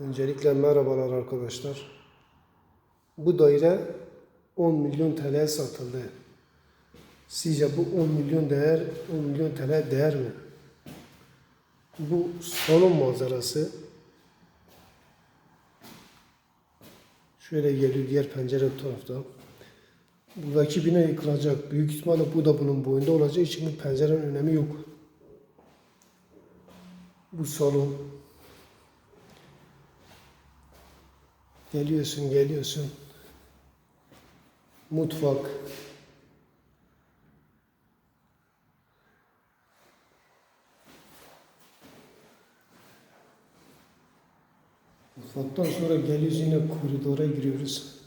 Öncelikle merhabalar arkadaşlar. Bu daire 10 milyon TL satıldı. Sizce bu 10 milyon değer 10 milyon TL değer mi? Bu salon manzarası. Şöyle geliyor diğer pencere bu tarafta. Buradaki bina yıkılacak. Büyük ihtimalle bu da bunun boyunda olacağı için bu pencerenin önemi yok. Bu salon. Geliyorsun, geliyorsun. Mutfak. Mutfaktan sonra geliyoruz yine koridora giriyoruz.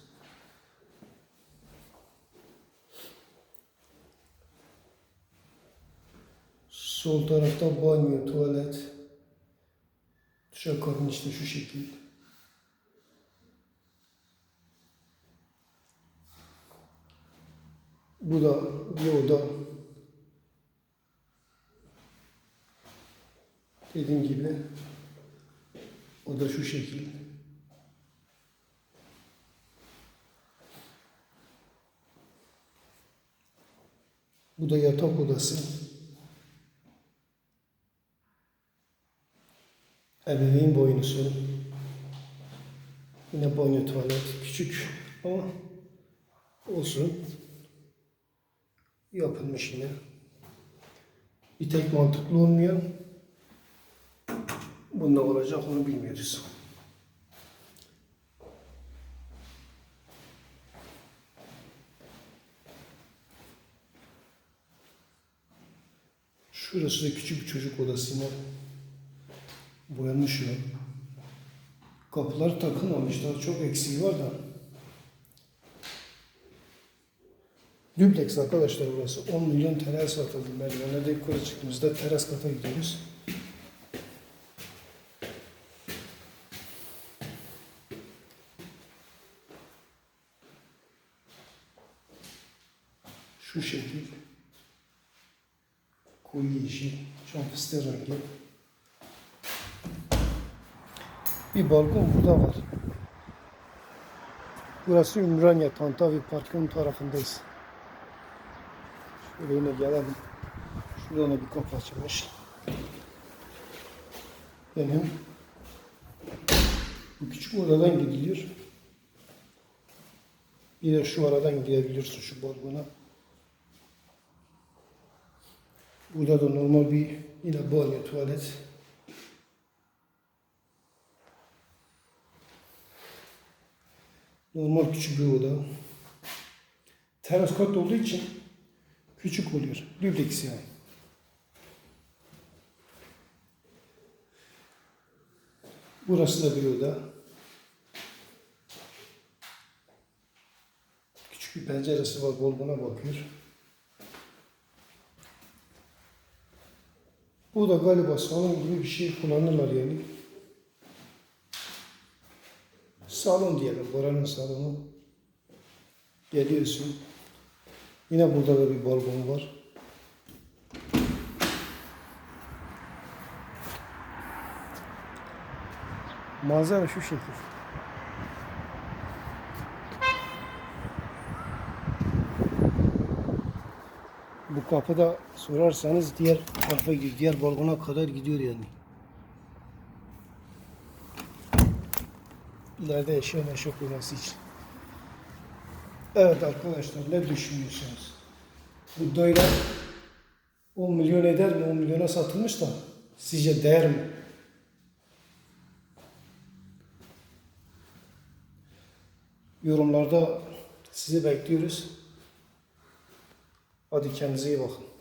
Sol tarafta banyo, tuvalet. Duşakabin işte şu şekil. Bu da bir oda. Dediğim gibi o da şu şekil. Bu da yatak odası. Ebeveyn boynusu. Yine banyo tuvalet. Küçük ama olsun. Yapılmış yine. Bir tek mantıklı olmuyor. Bunda olacak onu bilmiyoruz. Şurası da küçük bir çocuk odası yine. Boyanmış ya. Kapılar takılmamış daha çok eksiği var da. Dubleks arkadaşlar burası. 10 milyon TL satıldı. Merdivenlerde yukarı çıktığımızda teras kata gidiyoruz. Şu şekil. Koyu yeşil. Şan fıstığı rengi. Bir balkon burada var. Burası Ümraniye Tantavi Parkı'nın tarafındayız. Yine gelelim. Şuradan da bir kapı açılmış. Benim bu küçük odadan gidiliyor. Bir de şu aradan gidebilirsin şu balkona. Burada da normal bir yine banyo, tuvalet. Normal küçük bir oda. Teras kat olduğu için küçük oluyor. Dubleks yani. Burası da bir oda. Küçük bir penceresi var, balkona bakıyor. Bu da galiba salon gibi bir şey kullanırlar yani. Salon diyelim, buranın salonu. Geliyorsun. Yine burada da bir balkon var. Manzara şu şekil. Bu kapıda sorarsanız diğer tarafa diğer balkona kadar gidiyor yani. İleride eşya meşya koyması için. Evet arkadaşlar ne düşünüyorsunuz? Bu daire 10 milyon eder mi? 10 milyona satılmış da sizce değer mi? Yorumlarda sizi bekliyoruz. Hadi kendinize iyi bakın.